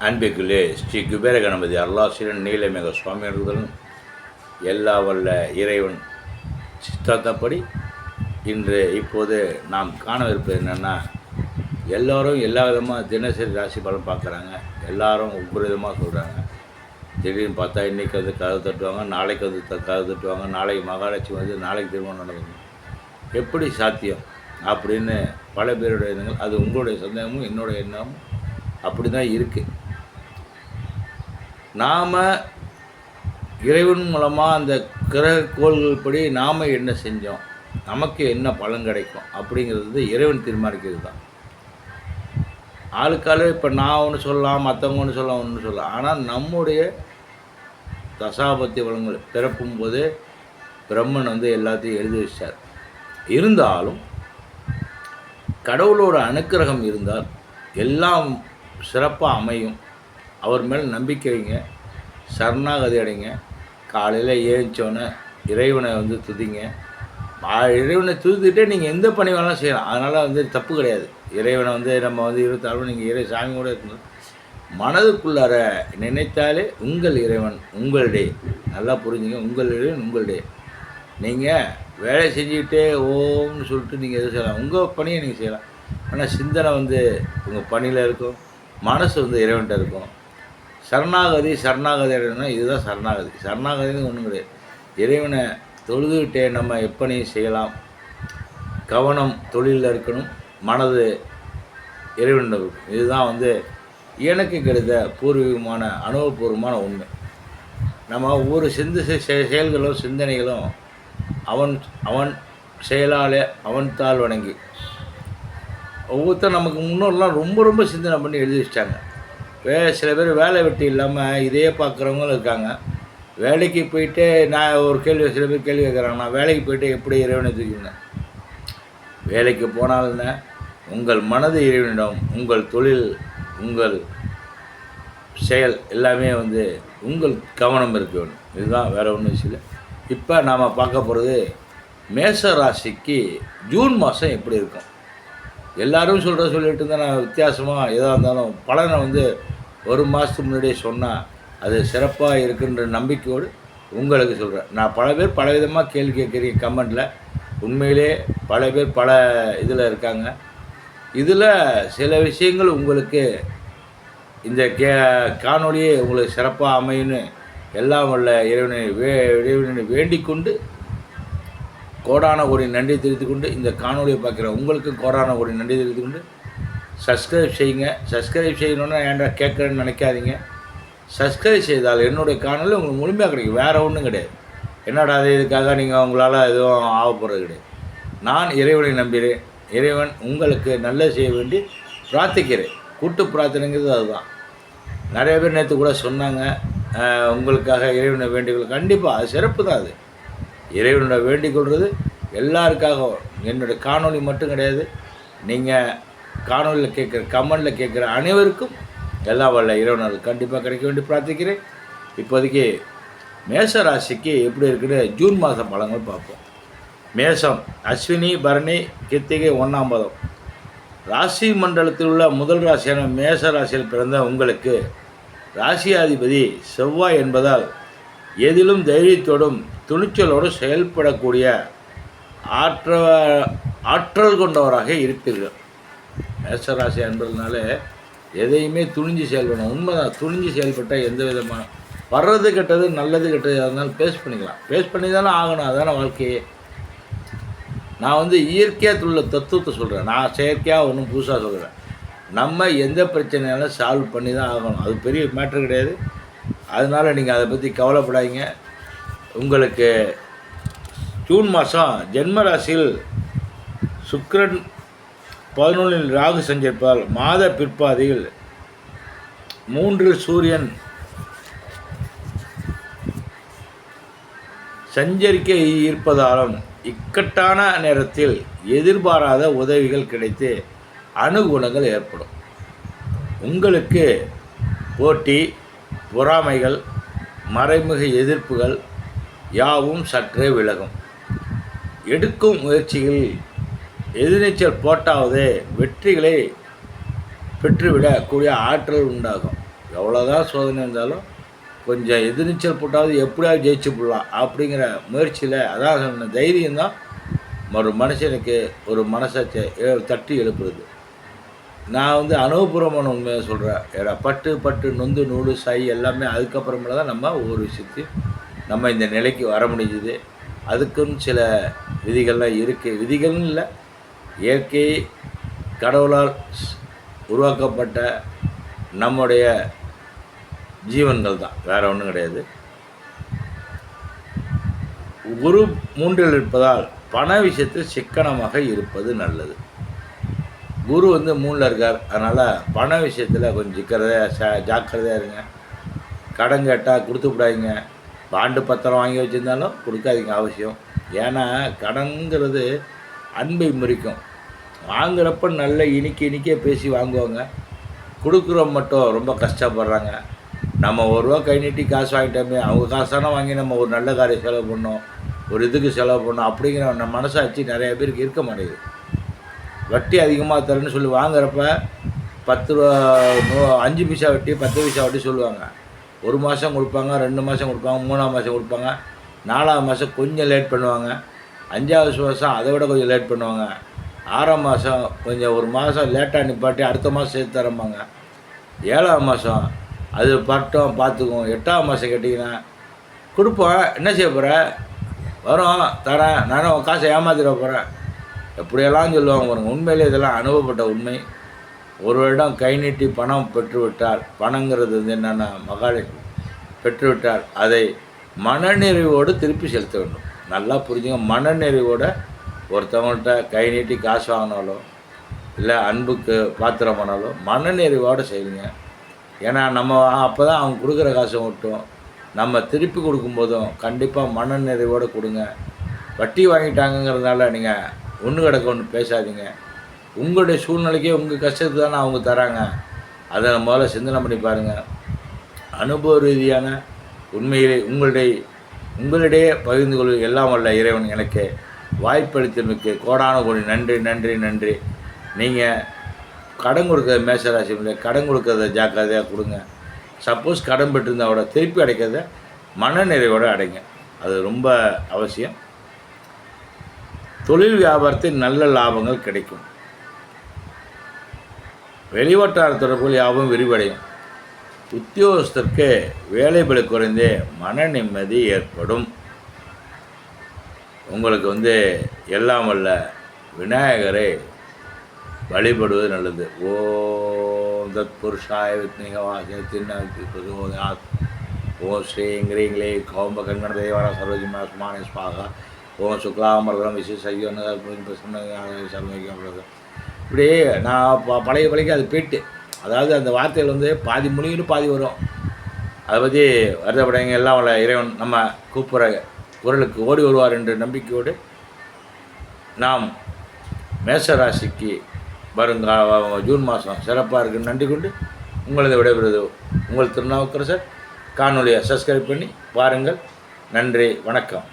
அன்பிற்குள்ளே ஸ்ரீ குபேர கணபதி அருளாசிரியன் நீலமேக சுவாமி எல்லா வல்ல இறைவன் சித்தாந்தப்படி இன்று இப்போது நாம் காணவிருப்பது என்னென்னா எல்லோரும் எல்லா விதமாக தினசரி ராசி பலன் பார்க்குறாங்க. எல்லாரும் ஒவ்வொரு விதமாக சொல்கிறாங்க திடீர்னு பார்த்தா இன்றைக்கி வந்து கதவு தட்டுவாங்க நாளைக்கு வந்து த- கதவு தட்டுவாங்க நாளைக்கு மகாலட்சுமி வந்து நாளைக்கு திருமணம் நடக்கும். எப்படி சாத்தியம் அப்படின்னு பல பேருடைய எண்ணங்கள் அது உங்களுடைய சந்தேகமும் என்னுடைய எண்ணமும் அப்படி தான் இருக்குது நாம் இறைவன் மூலமாக அந்த கிரக கோள்கள் படி நாம் என்ன செஞ்சோம்? நமக்கு என்ன பலன் கிடைக்கும்? அப்படிங்கிறது இறைவன் தீர்மானிக்கிறது தான் ஆளுக்காளு இப்போ நான் ஒன்று சொல்லலாம் மற்றவங்க ஒன்று சொல்லலாம் ஒன்று சொல்லலாம். ஆனால் நம்முடைய தசாபத்தி வளங்கள் பிறப்பும் போதே பிரம்மன் வந்து எல்லாத்தையும் எழுதி வச்சார். இருந்தாலும் கடவுளோட அனுக்கிரகம் இருந்தால் எல்லாம் சிறப்பாக அமையும். அவர் மேல் நம்பிக்கை வைங்க. சரணாகதி அடைங்க. காலையில் ஏழுச்சோன்னே இறைவனை வந்து துதிங்க. இறைவனை துதித்துட்டே நீங்கள் எந்த பணி வேணாலும் செய்யலாம். அதனால் வந்து தப்பு கிடையாது. இறைவனை வந்து நம்ம வந்து இருபத்தாலும் நீங்கள் இறை சாமி கூட இருக்கணும். மனதுக்குள்ளார நினைத்தாலே உங்கள் இறைவன் உங்களுடைய. நல்லா புரிஞ்சுங்க. உங்கள் இறைவன் உங்களுடைய. நீங்கள் வேலை செஞ்சுக்கிட்டே ஓம்னு சொல்லிட்டு நீங்கள் எதுவும் செய்யலாம். உங்கள் பணியை நீங்கள் செய்யலாம். ஆனால் சிந்தனை வந்து உங்கள் பணியில் இருக்கும். மனசு வந்து இறைவன்கிட்ட இருக்கும். சரணாகதி சரணாகதி அடையணும்னா இதுதான் சரணாகதி. சரணாகதின்னு ஒன்றும் கிடையாது. இறைவனை தொழுதுகிட்டே நம்ம எப்பனையும் செய்யலாம்? கவனம் தொழிலில் இருக்கணும். மனது இறைவன் இதுதான் வந்து எனக்கு கிடைத்த பூர்வீகமான அனுபவபூர்வமான உண்மை. நம்ம ஒவ்வொரு சிந்து செ- செ- செயல்களும் சிந்தனைகளும் அவன் அவன் செயலாலே அவன் தாள் வணங்கி ஒவ்வொருத்தரும் நமக்கு முன்னோர்லாம் ரொம்ப ரொம்ப சிந்தனை பண்ணி எழுதி வச்சிட்டாங்க. வே சில பேர் வேலை வெட்டி இல்லாமல் இதையே பார்க்குறவங்களும் இருக்காங்க. வேலைக்கு போயிட்டு நான் ஒரு கேள்வி சில பேர் கேள்வி கேட்குறாங்க நான் வேலைக்கு போயிட்டு எப்படி இறைவனை தூக்கினேன்? வேலைக்கு போனால்ன உங்கள் மனது இறைவனிடம் உங்கள் தொழில் உங்கள் செயல் எல்லாமே வந்து உங்கள் கவனம் இருக்க வேண்டும். இதுதான் வேறு ஒன்றும் விஷயம் இல்லை. இப்போ நாம் பார்க்க போகிறது மேச ராசிக்கு ஜூன் மாதம் எப்படி இருக்கும்? எல்லாரும் சொல்கிற சொல்லிட்டு இருந்தால் நான் வித்தியாசமாக எதாக இருந்தாலும் பலனை வந்து ஒரு மாதத்துக்கு முன்னாடியே சொன்னால் அது சிறப்பாக இருக்குன்ற நம்பிக்கையோடு உங்களுக்கு சொல்கிறேன் நான் பல பேர் பல விதமாக கேள்வி கேட்குறீங்க கமெண்டில். உண்மையிலே பல பேர் பல இதில் இருக்காங்க. இதில் சில விஷயங்கள் உங்களுக்கு இந்த கே காணொலியே உங்களுக்கு சிறப்பாக அமையும்னு எல்லாம் வல்ல இறைவனை வே இறைவனை வேண்டிக் கொண்டு கோடான கோடி நன்றி தெரிவித்துக்கொண்டு இந்த காணொலியை பார்க்குற உங்களுக்கு கோடான கோடி நன்றி தெரிவித்துக்கொண்டு சப்ஸ்கிரைப் செய்யுங்க. சப்ஸ்கிரைப் செய்யணுன்னா ஏன்டா கேட்குறேன்னு நினைக்காதீங்க. சப்ஸ்கிரைப் செய்தால் என்னுடைய காணொலி உங்களுக்கு முழுமையாக கிடைக்கும். வேறு ஒன்றும் கிடையாது. என்னடா அது இதுக்காக நீங்கள் உங்களால் எதுவும் ஆக போகிறது கிடையாது. நான் இறைவனை நம்புகிறேன். இறைவன் உங்களுக்கு நல்லது செய்ய வேண்டி பிரார்த்திக்கிறேன். கூட்டு பிரார்த்தனைங்கிறது அதுதான். நிறைய பேர் நேற்று கூட சொன்னாங்க உங்களுக்காக இறைவனை வேண்டிக்கொள். கண்டிப்பாக அது சிறப்பு தான் அது. இறைவனோட வேண்டிக் கொள்வது எல்லாருக்காகவும். என்னுடைய காணொளி மட்டும் கிடையாது. நீங்கள் காணொலியில் கேட்குற கமெண்டில் கேட்குற அனைவருக்கும் எல்லா வல்ல இறைவனால் கண்டிப்பாக கிடைக்க வேண்டி பிரார்த்திக்கிறேன். இப்போதைக்கு மேச ராசிக்கு எப்படி இருக்குன்னு ஜூன் மாத பழங்கள் பார்ப்போம். மேசம் அஸ்வினி பரணி கித்திகை ஒன்றாம் பதம். ராசி மண்டலத்தில் உள்ள முதல் ராசியான மேச ராசியில் பிறந்த உங்களுக்கு ராசியாதிபதி செவ்வாய் என்பதால் எதிலும் தைரியத்தோடும் துணிச்சலோடும் செயல்படக்கூடிய ஆற்ற ஆற்றல் கொண்டவராக இருப்பீர்கள். மேசராசி என்பதுனால எதையுமே துணிஞ்சு செயல்படணும். உண்மைதான் துணிஞ்சு செயல்பட்டால் எந்த விதமான வர்றது கெட்டது நல்லது கெட்டது அதனால பேஸ் பண்ணிக்கலாம். பேஸ் பண்ணி தானே ஆகணும் அதான வாழ்க்கையே. நான் வந்து இயற்கையாக உள்ள தத்துவத்தை சொல்கிறேன் நான் செயற்கையாக ஒன்றும் புதுசாக சொல்கிறேன் நம்ம எந்த பிரச்சனையாலும் சால்வ் பண்ணி தான் ஆகணும். அது பெரிய மேட்ரு கிடையாது. அதனால் நீங்கள் அதை பற்றி கவலைப்படாதீங்க. உங்களுக்கு ஜூன் மாதம் ஜென்ம ராசியில் பதினொன்றில் ராகு சஞ்சரிப்பால் மாத பிற்பாதையில் மூன்றில் சூரியன் சஞ்சரிக்க இருப்பதாலும் இக்கட்டான நேரத்தில் எதிர்பாராத உதவிகள் கிடைத்து அணுகுணங்கள் ஏற்படும். உங்களுக்கு போட்டி பொறாமைகள் மறைமுக எதிர்ப்புகள் யாவும் சற்றே விலகும். எடுக்கும் முயற்சிகளில் எதிர்நீச்சல் போட்டாவது வெற்றிகளை பெற்றுவிடக்கூடிய ஆற்றல் உண்டாகும். எவ்வளோதான் சோதனை இருந்தாலும் கொஞ்சம் எதிர்நீச்சல் போட்டாவது எப்படியாவது ஜெயிச்சு போடலாம் அப்படிங்கிற முயற்சியில் அதான் சொன்ன தைரியம் தான் ஒரு மனுஷனுக்கு ஒரு மனசை தட்டி எழுப்புறது. நான் வந்து அனுபவபூர்வமான உண்மையை சொல்கிறேன் ஏடா பட்டு பட்டு நொந்து நூலு சை எல்லாமே அதுக்கப்புறமேல தான் நம்ம ஒவ்வொரு விஷயத்தையும் நம்ம இந்த நிலைக்கு வர முடிஞ்சுது. அதுக்குன்னு சில விதிகள்லாம் இருக்குது விதிகள்னு இல்லை. இயற்கை கடவுளால் உருவாக்கப்பட்ட நம்முடைய ஜீவன்கள் தான். வேறு ஒன்றும் கிடையாது. குரு மூன்றில் இருப்பதால் பண விஷயத்தில் சிக்கனமாக இருப்பது நல்லது. குரு வந்து மூணில் இருக்கார். அதனால் பண விஷயத்தில் கொஞ்சம் ஜிக்கிறதையாக ச ஜாக்கிரதையாக இருங்க. கடன் கேட்டால் கொடுத்து விடாதீங்க. பாண்டு பத்திரம் வாங்கி வச்சுருந்தாலும் கொடுக்காதீங்க அவசியம். ஏன்னா கடன்கிறது அன்பை முறிக்கும். வாங்குறப்ப நல்ல இனிக்க இனிக்க பேசி வாங்குவாங்க. கொடுக்குறோம் மட்டும் ரொம்ப கஷ்டப்படுறாங்க. நம்ம ஒரு ரூபா கை நீட்டி காசு வாங்கிட்டோமே அவங்க காசான வாங்கி நம்ம ஒரு நல்ல காரியம் செலவு பண்ணோம் ஒரு இதுக்கு செலவு பண்ணோம் அப்படிங்கிற நம்ம மனசாட்சி நிறைய பேருக்கு இருக்க மாட்டேங்குது. வட்டி அதிகமாக தரேன்னு சொல்லி வாங்குறப்ப பத்து ரூபா அஞ்சு பைசா வட்டி பத்து பைசா வட்டி சொல்லுவாங்க. ஒரு மாதம் கொடுப்பாங்க ரெண்டு மாதம் கொடுப்பாங்க மூணாம் மாதம் கொடுப்பாங்க. நாலாம் மாதம் கொஞ்சம் லேட் பண்ணுவாங்க. அஞ்சாவது மாதம் அதை விட கொஞ்சம் லேட் பண்ணுவாங்க. ஆறாம் மாதம் கொஞ்சம் ஒரு மாதம் லேட்டாக நிப்பாட்டி அடுத்த மாதம் சேர்த்து தரம்பாங்க. ஏழாம் மாதம் அது பட்டம் பார்த்துக்குவோம் எட்டாம் மாதம் கேட்டிங்கன்னா கொடுப்போம் என்ன செய்ய போகிற வரும் தரேன். நானும் உன் காசை ஏமாத்திட போகிறேன் எப்படியெல்லாம் சொல்லுவாங்க பாருங்க. உண்மையிலே இதெல்லாம் அனுபவப்பட்ட உண்மை. ஒரு வருடம் கை நீட்டி பணம் பெற்றுவிட்டால் பணங்கிறது வந்து என்னென்னா மகாலி பெற்றுவிட்டால் அதை மனநிறைவோடு திருப்பி செலுத்த வேண்டும். நல்லா புரிஞ்சுங்க. மனநிறைவோட ஒருத்தவங்கள்ட்ட கை நீட்டி காசு வாங்கினாலோ இல்லை அன்புக்கு பாத்திரம் பண்ணாலோ மனநிறைவோடு செய்யுங்க ஏன்னா நம்ம அப்போ தான் அவங்க கொடுக்குற காசை மட்டும் நம்ம திருப்பி கொடுக்கும்போதும் கண்டிப்பாக மனநிறைவோடு கொடுங்க. வட்டி வாங்கிட்டாங்கங்கிறதுனால நீங்கள் ஒன்று கிடக்க ஒன்று பேசாதீங்க. உங்களுடைய சூழ்நிலைக்கே உங்கள் கஷ்டத்துக்கு தானே அவங்க தராங்க. அதை முதல்ல சிந்தனை பண்ணி பாருங்கள் அனுபவ ரீதியான உண்மையிலே உங்களுடைய உங்களிடையே பகிர்ந்து கொள்வது எல்லாம் வல்ல இறைவன் எனக்கு. வாய்ப்பளித்தமைக்கு கோடான கோடி நன்றி நன்றி நன்றி. நீங்கள் கடன் கொடுக்கறது மேசராசி கடன் கொடுக்கறத ஜாக்கிரதையாக கொடுங்க. சப்போஸ் கடன் பெற்றிருந்தாவோட திருப்பி அடைக்கிறத மனநிறைவோடு அடைங்க. அது ரொம்ப அவசியம். தொழில் வியாபாரத்தில் நல்ல லாபங்கள் கிடைக்கும். வெளிவட்டார தொடர்புகள் யாவும் விரிவடையும். உத்தியோகஸ்தருக்கு வேலைபளு குறைந்தே மன நிம்மதி ஏற்படும். உங்களுக்கு வந்து எல்லாம் வல்ல விநாயகரை வழிபடுவது நல்லது. ஓம் தத் புருஷாய வித்னிக வாசிய தின்ன ஓம் ஸ்ரீங் கோம்ப கௌம்ப கங்கண தேவார சரோஜிமா சுமானே ஸ்வாகா. ஓம் சுக்லாமர்தம் விசேஷ இப்படி நான் ப- பழைய பழைக்கு அது போயிட்டு அதாவது அந்த வார்த்தைகள் வந்து பாதி முடியும் பாதி வரும். அதை பற்றி வருத்தப்படைங்க எல்லாம் இறைவன் நம்ம கூப்பிட்ற குரலுக்கு ஓடி வருவார் என்ற நம்பிக்கையோடு நாம் மேச ராசிக்கு ஜூன் மாதம் சிறப்பாக இருக்குன்னு நன்றி கொண்டு உங்களது விடைபெறுவது உங்கள் திருநாவுக்கரசர். காணொலியை சப்ஸ்கிரைப் பண்ணி பாருங்கள் நன்றி வணக்கம்.